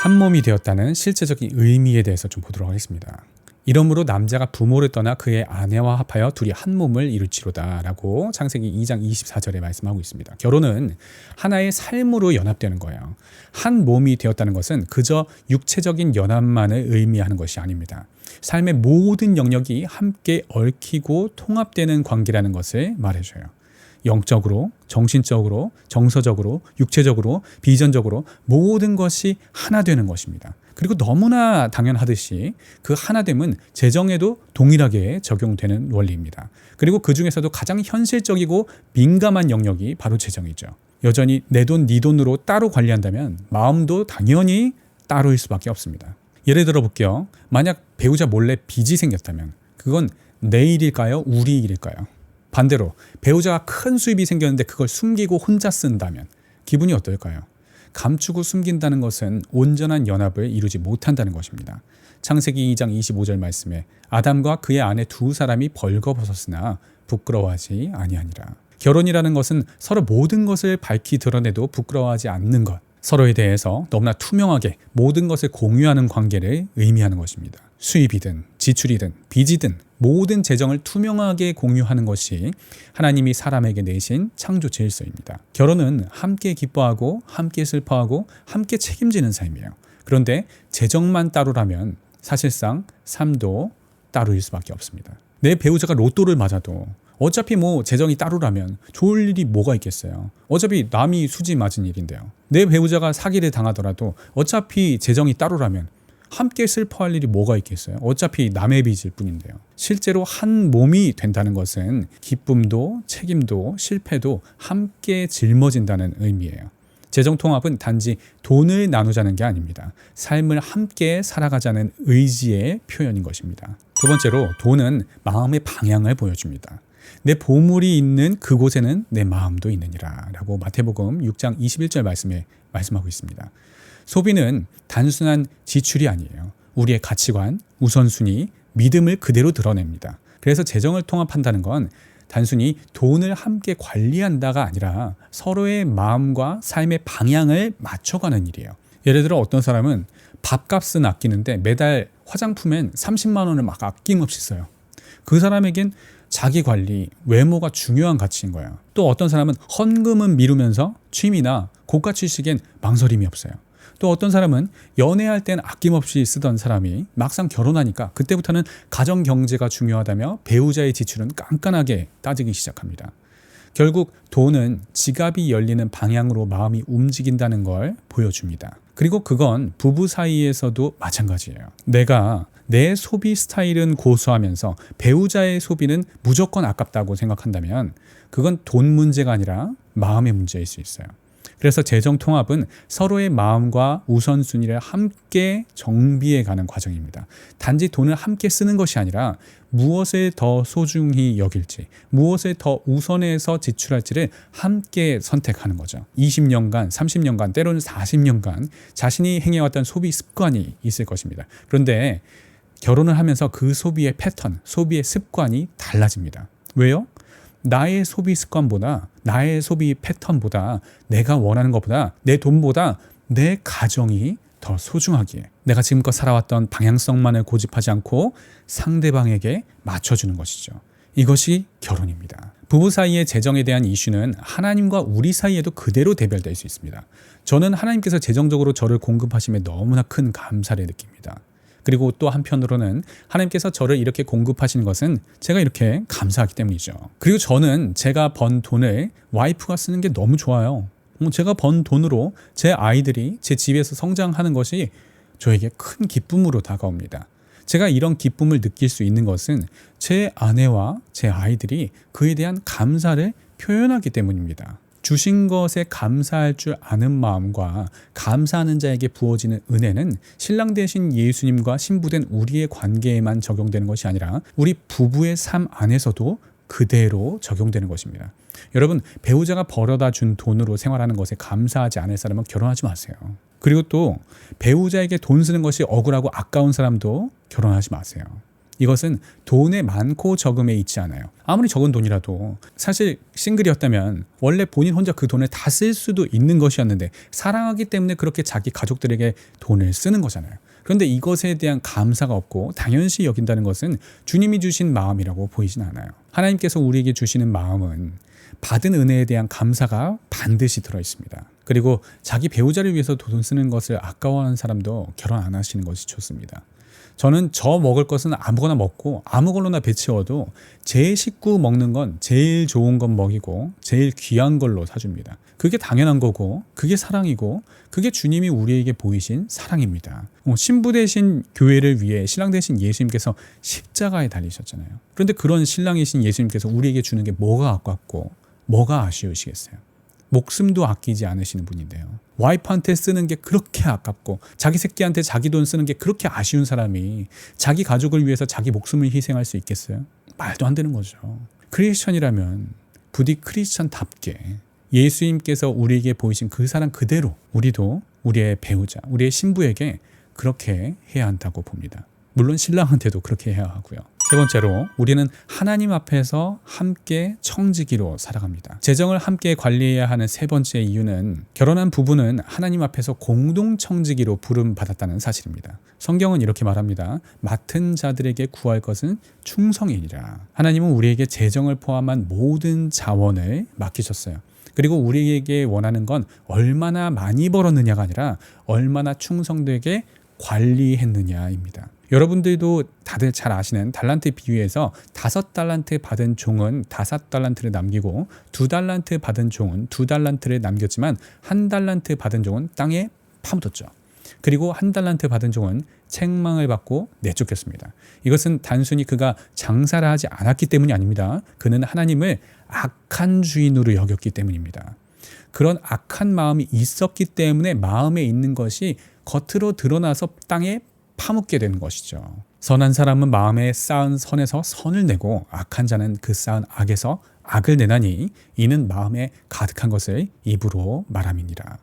한 몸이 되었다는 실제적인 의미에 대해서 좀 보도록 하겠습니다. 이러므로 남자가 부모를 떠나 그의 아내와 합하여 둘이 한 몸을 이룰지로다라고 창세기 2장 24절에 말씀하고 있습니다. 결혼은 하나의 삶으로 연합되는 거예요. 한 몸이 되었다는 것은 그저 육체적인 연합만을 의미하는 것이 아닙니다. 삶의 모든 영역이 함께 얽히고 통합되는 관계라는 것을 말해줘요. 영적으로, 정신적으로, 정서적으로, 육체적으로, 비전적으로 모든 것이 하나 되는 것입니다. 그리고 너무나 당연하듯이 그 하나됨은 재정에도 동일하게 적용되는 원리입니다. 그리고 그 중에서도 가장 현실적이고 민감한 영역이 바로 재정이죠. 여전히 내 돈, 네 돈으로 따로 관리한다면 마음도 당연히 따로일 수밖에 없습니다. 예를 들어 볼게요. 만약 배우자 몰래 빚이 생겼다면 그건 내 일일까요? 우리 일일까요? 반대로 배우자가 큰 수입이 생겼는데 그걸 숨기고 혼자 쓴다면 기분이 어떨까요? 감추고 숨긴다는 것은 온전한 연합을 이루지 못한다는 것입니다. 창세기 2장 25절 말씀에 아담과 그의 아내 두 사람이 벌거벗었으나 부끄러워하지 아니하니라. 결혼이라는 것은 서로 모든 것을 밝히 드러내도 부끄러워하지 않는 것, 서로에 대해서 너무나 투명하게 모든 것을 공유하는 관계를 의미하는 것입니다. 수입이든 지출이든 빚이든 모든 재정을 투명하게 공유하는 것이 하나님이 사람에게 내신 창조 질서입니다. 결혼은 함께 기뻐하고 함께 슬퍼하고 함께 책임지는 삶이에요. 그런데 재정만 따로라면 사실상 삶도 따로일 수밖에 없습니다. 내 배우자가 로또를 맞아도 어차피 뭐 재정이 따로라면 좋을 일이 뭐가 있겠어요. 어차피 남이 수지 맞은 일인데요. 내 배우자가 사기를 당하더라도 어차피 재정이 따로라면 함께 슬퍼할 일이 뭐가 있겠어요? 어차피 남의 빚일 뿐인데요. 실제로 한 몸이 된다는 것은 기쁨도 책임도 실패도 함께 짊어진다는 의미예요. 재정 통합은 단지 돈을 나누자는 게 아닙니다. 삶을 함께 살아가자는 의지의 표현인 것입니다. 두 번째로 돈은 마음의 방향을 보여줍니다. 내 보물이 있는 그곳에는 내 마음도 있느니라 라고 마태복음 6장 21절 말씀에 말씀하고 있습니다. 소비는 단순한 지출이 아니에요. 우리의 가치관, 우선순위, 믿음을 그대로 드러냅니다. 그래서 재정을 통합한다는 건 단순히 돈을 함께 관리한다가 아니라 서로의 마음과 삶의 방향을 맞춰가는 일이에요. 예를 들어 어떤 사람은 밥값은 아끼는데 매달 화장품엔 30만 원을 막 아낌없이 써요. 그 사람에겐 자기 관리, 외모가 중요한 가치인 거야. 또 어떤 사람은 헌금은 미루면서 취미나 고가 취식엔 망설임이 없어요. 또 어떤 사람은 연애할 땐 아낌없이 쓰던 사람이 막상 결혼하니까 그때부터는 가정 경제가 중요하다며 배우자의 지출은 깐깐하게 따지기 시작합니다. 결국 돈은 지갑이 열리는 방향으로 마음이 움직인다는 걸 보여줍니다. 그리고 그건 부부 사이에서도 마찬가지예요. 내가 내 소비 스타일은 고수하면서 배우자의 소비는 무조건 아깝다고 생각한다면 그건 돈 문제가 아니라 마음의 문제일 수 있어요. 그래서 재정 통합은 서로의 마음과 우선순위를 함께 정비해 가는 과정입니다. 단지 돈을 함께 쓰는 것이 아니라 무엇을 더 소중히 여길지, 무엇을 더 우선해서 지출할지를 함께 선택하는 거죠. 20년간, 30년간, 때로는 40년간 자신이 행해왔던 소비 습관이 있을 것입니다. 그런데 결혼을 하면서 그 소비의 패턴, 소비의 습관이 달라집니다. 왜요? 나의 소비 습관보다 나의 소비 패턴보다 내가 원하는 것보다 내 돈보다 내 가정이 더 소중하기에 내가 지금껏 살아왔던 방향성만을 고집하지 않고 상대방에게 맞춰주는 것이죠. 이것이 결혼입니다. 부부 사이의 재정에 대한 이슈는 하나님과 우리 사이에도 그대로 대별될 수 있습니다. 저는 하나님께서 재정적으로 저를 공급하심에 너무나 큰 감사를 느낍니다. 그리고 또 한편으로는 하나님께서 저를 이렇게 공급하시는 것은 제가 이렇게 감사하기 때문이죠. 그리고 저는 제가 번 돈을 와이프가 쓰는 게 너무 좋아요. 뭐 제가 번 돈으로 제 아이들이 제 집에서 성장하는 것이 저에게 큰 기쁨으로 다가옵니다. 제가 이런 기쁨을 느낄 수 있는 것은 제 아내와 제 아이들이 그에 대한 감사를 표현하기 때문입니다. 주신 것에 감사할 줄 아는 마음과 감사하는 자에게 부어지는 은혜는 신랑 대신 예수님과 신부된 우리의 관계에만 적용되는 것이 아니라 우리 부부의 삶 안에서도 그대로 적용되는 것입니다. 여러분, 배우자가 벌어다 준 돈으로 생활하는 것에 감사하지 않을 사람은 결혼하지 마세요. 그리고 또 배우자에게 돈 쓰는 것이 억울하고 아까운 사람도 결혼하지 마세요. 이것은 돈의 많고 적음에 있지 않아요. 아무리 적은 돈이라도 사실 싱글이었다면 원래 본인 혼자 그 돈을 다 쓸 수도 있는 것이었는데 사랑하기 때문에 그렇게 자기 가족들에게 돈을 쓰는 거잖아요. 그런데 이것에 대한 감사가 없고 당연시 여긴다는 것은 주님이 주신 마음이라고 보이진 않아요. 하나님께서 우리에게 주시는 마음은 받은 은혜에 대한 감사가 반드시 들어 있습니다. 그리고 자기 배우자를 위해서 돈 쓰는 것을 아까워하는 사람도 결혼 안 하시는 것이 좋습니다. 저는 저 먹을 것은 아무거나 먹고 아무걸로나 배치워도 제 식구 먹는 건 제일 좋은 건 먹이고 제일 귀한 걸로 사줍니다. 그게 당연한 거고 그게 사랑이고 그게 주님이 우리에게 보이신 사랑입니다. 어, 신부 대신 교회를 위해 신랑 대신 예수님께서 십자가에 달리셨잖아요. 그런데 그런 신랑이신 예수님께서 우리에게 주는 게 뭐가 아깝고 뭐가 아쉬우시겠어요? 목숨도 아끼지 않으시는 분인데요. 와이프한테 쓰는 게 그렇게 아깝고 자기 새끼한테 자기 돈 쓰는 게 그렇게 아쉬운 사람이 자기 가족을 위해서 자기 목숨을 희생할 수 있겠어요? 말도 안 되는 거죠. 크리스천이라면 부디 크리스천답게 예수님께서 우리에게 보이신 그 사랑 그대로 우리도 우리의 배우자, 우리의 신부에게 그렇게 해야 한다고 봅니다. 물론 신랑한테도 그렇게 해야 하고요. 세 번째로 우리는 하나님 앞에서 함께 청지기로 살아갑니다. 재정을 함께 관리해야 하는 세 번째 이유는 결혼한 부부는 하나님 앞에서 공동 청지기로 부름 받았다는 사실입니다. 성경은 이렇게 말합니다. 맡은 자들에게 구할 것은 충성이니라. 하나님은 우리에게 재정을 포함한 모든 자원을 맡기셨어요. 그리고 우리에게 원하는 건 얼마나 많이 벌었느냐가 아니라 얼마나 충성되게 관리했느냐입니다. 여러분들도 다들 잘 아시는 달란트 비유에서 다섯 달란트 받은 종은 다섯 달란트를 남기고 두 달란트 받은 종은 두 달란트를 남겼지만 한 달란트 받은 종은 땅에 파묻었죠. 그리고 한 달란트 받은 종은 책망을 받고 내쫓겼습니다. 이것은 단순히 그가 장사를 하지 않았기 때문이 아닙니다. 그는 하나님을 악한 주인으로 여겼기 때문입니다. 그런 악한 마음이 있었기 때문에 마음에 있는 것이 겉으로 드러나서 땅에 파묻게 되는 것이죠. 선한 사람은 마음에 쌓은 선에서 선을 내고 악한 자는 그 쌓은 악에서 악을 내나니 이는 마음에 가득한 것을 입으로 말함이니라.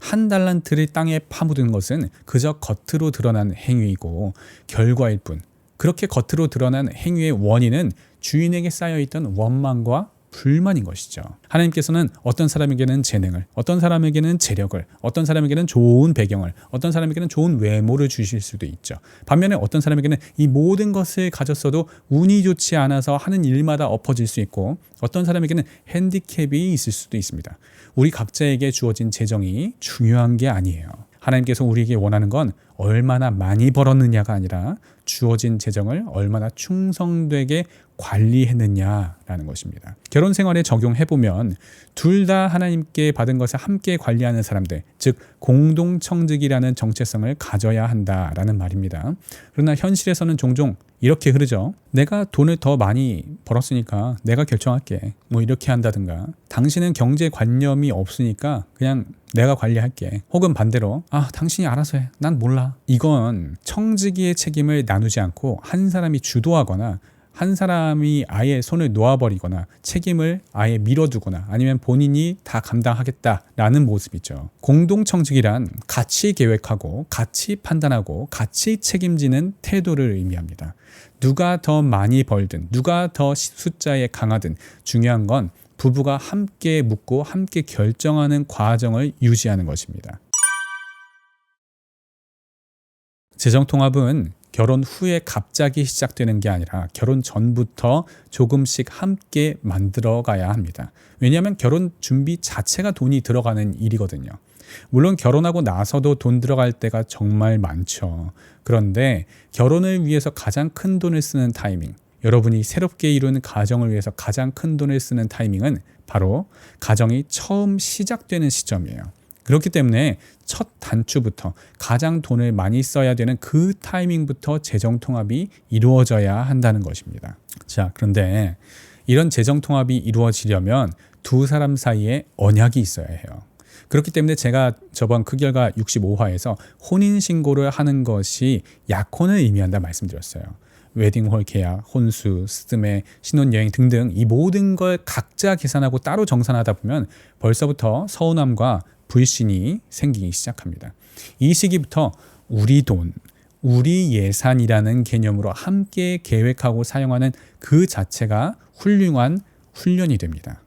한 달란트를 땅에 파묻은 것은 그저 겉으로 드러난 행위이고 결과일 뿐. 그렇게 겉으로 드러난 행위의 원인은 주인에게 쌓여있던 원망과 불만인 것이죠. 하나님께서는 어떤 사람에게는 재능을, 어떤 사람에게는 재력을, 어떤 사람에게는 좋은 배경을, 어떤 사람에게는 좋은 외모를 주실 수도 있죠. 반면에 어떤 사람에게는 이 모든 것을 가졌어도 운이 좋지 않아서 하는 일마다 엎어질 수 있고 어떤 사람에게는 핸디캡이 있을 수도 있습니다. 우리 각자에게 주어진 재정이 중요한 게 아니에요. 하나님께서 우리에게 원하는 건 얼마나 많이 벌었느냐가 아니라 주어진 재정을 얼마나 충성되게 관리했느냐라는 것입니다. 결혼 생활에 적용해 보면 둘 다 하나님께 받은 것을 함께 관리하는 사람들, 즉 공동 청직이라는 정체성을 가져야 한다라는 말입니다. 그러나 현실에서는 종종 이렇게 흐르죠. 내가 돈을 더 많이 벌었으니까 내가 결정할게. 뭐 이렇게 한다든가. 당신은 경제 관념이 없으니까 그냥 내가 관리할게. 혹은 반대로 아 당신이 알아서 해. 난 몰라. 이건 청지기의 책임을 나누지 않고 한 사람이 주도하거나 한 사람이 아예 손을 놓아버리거나 책임을 아예 밀어두거나 아니면 본인이 다 감당하겠다라는 모습이죠. 공동청직이란 같이 계획하고 같이 판단하고 같이 책임지는 태도를 의미합니다. 누가 더 많이 벌든 누가 더 숫자에 강하든 중요한 건 부부가 함께 묻고 함께 결정하는 과정을 유지하는 것입니다. 재정통합은 결혼 후에 갑자기 시작되는 게 아니라 결혼 전부터 조금씩 함께 만들어 가야 합니다. 왜냐하면 결혼 준비 자체가 돈이 들어가는 일이거든요. 물론 결혼하고 나서도 돈 들어갈 때가 정말 많죠. 그런데 결혼을 위해서 가장 큰 돈을 쓰는 타이밍, 여러분이 새롭게 이룬 가정을 위해서 가장 큰 돈을 쓰는 타이밍은 바로 가정이 처음 시작되는 시점이에요. 그렇기 때문에 첫 단추부터 가장 돈을 많이 써야 되는 그 타이밍부터 재정 통합이 이루어져야 한다는 것입니다. 자, 그런데 이런 재정 통합이 이루어지려면 두 사람 사이에 언약이 있어야 해요. 그렇기 때문에 제가 저번 그 결과 65화에서 혼인 신고를 하는 것이 약혼을 의미한다 말씀드렸어요. 웨딩홀 계약, 혼수, 스드메, 신혼여행 등등 이 모든 걸 각자 계산하고 따로 정산하다 보면 벌써부터 서운함과 불신이 생기기 시작합니다. 이 시기부터 우리 돈, 우리 예산이라는 개념으로 함께 계획하고 사용하는 그 자체가 훌륭한 훈련이 됩니다.